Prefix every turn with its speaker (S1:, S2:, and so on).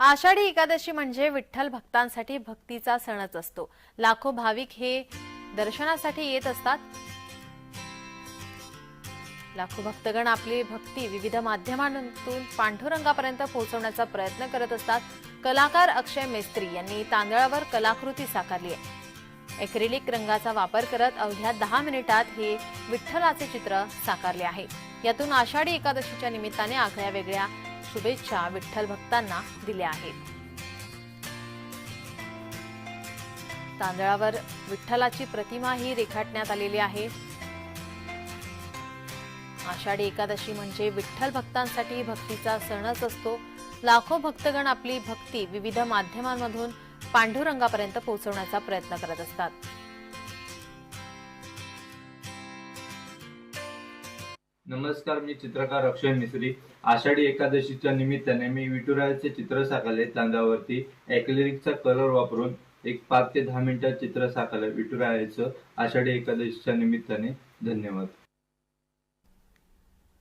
S1: आषाढी एकादशी म्हणजे विठ्ठल भक्तांसाठी भक्तीचा सणच असतो. लाखो भाविक हे दर्शनासाठी येत असतात. लाखो भक्तगण आपली भक्ती विविध माध्यमांतून पांडुरंगापर्यंत पोहोचवण्याचा प्रयत्न करत असतात. कलाकार अक्षय मेस्त्री यांनी तांदळावर कलाकृती साकारली आहे. एक्रिलिक रंगाचा वापर करत अवघ्या दहा मिनिटात हे विठ्ठलाचे चित्र साकारले आहे. यातून आषाढी एकादशीच्या निमित्ताने आगळ्या वेगळ्या शुभेच्छा विठ्ठल भक्तांना दिल्या आहेत. तांदळावर विठ्ठलाची प्रतिमा ही रेखाटण्यात आलेली आहे. आषाढी एकादशी म्हणजे विठ्ठल भक्तांसाठी भक्तीचा सणच असतो. लाखो भक्तगण आपली भक्ती विविध माध्यमांमधून पांडुरंगापर्यंत पोहोचवण्याचा प्रयत्न करत असतात.
S2: नमस्कार मी चित्रकार अक्षय मिश्री आषाढी एकादशीच्या निमित्ताने मी विठुरायाचे चित्र साकारले तांदळावरती ऍक्लेरिकचा कलर वापरून एक पाच ते दहा मिनिटात चित्र साकारलं विठुरायाचं आषाढी एकादशीच्या निमित्ताने. धन्यवाद.